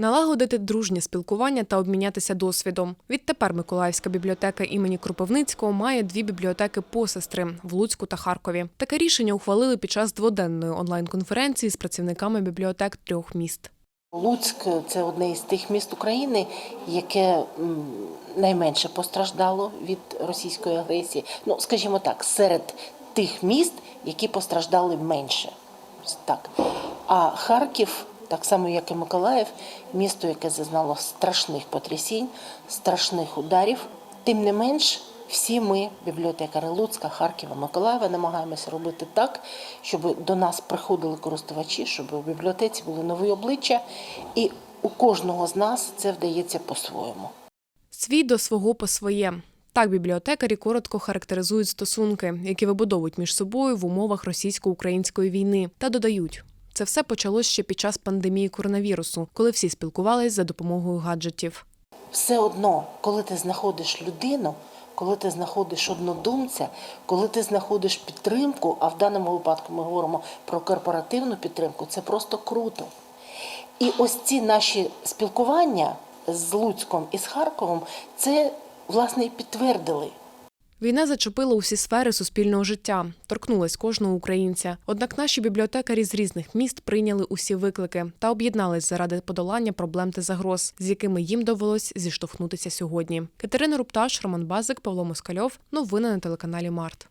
налагодити дружнє спілкування та обмінятися досвідом. Відтепер Миколаївська бібліотека імені Кропивницького має дві бібліотеки посестри в Луцьку та Харкові. Таке рішення ухвалили під час дводенної онлайн-конференції з працівниками бібліотек трьох міст. Луцьк це одне із тих міст України, яке найменше постраждало від російської агресії. Ну, скажімо так, серед тих міст, які постраждали менше. Так. А Харків, так само як і Миколаїв, місто, яке зазнало страшних потрясінь, страшних ударів. Тим не менш, всі ми, бібліотекари Луцька, Харкова, Миколаєва, намагаємося робити так, щоб до нас приходили користувачі, щоб у бібліотеці були нові обличчя, і у кожного з нас це вдається по-своєму. Свій до свого по своє. Так бібліотекарі коротко характеризують стосунки, які вибудовують між собою в умовах російсько-української війни, та додають. Це все почалось ще під час пандемії коронавірусу, коли всі спілкувались за допомогою гаджетів. Все одно, коли ти знаходиш людину, коли ти знаходиш однодумця, коли ти знаходиш підтримку, а в даному випадку ми говоримо про корпоративну підтримку, це просто круто. І ось ці наші спілкування з Луцьком і з Харковом, це власне і підтвердили. Війна зачепила усі сфери суспільного життя, торкнулась кожного українця. Однак наші бібліотекарі з різних міст прийняли усі виклики та об'єднались заради подолання проблем та загроз, з якими їм довелось зіштовхнутися сьогодні. Катерина Рупташ, Роман Базик, Павло Москальов. Новини на телеканалі Март.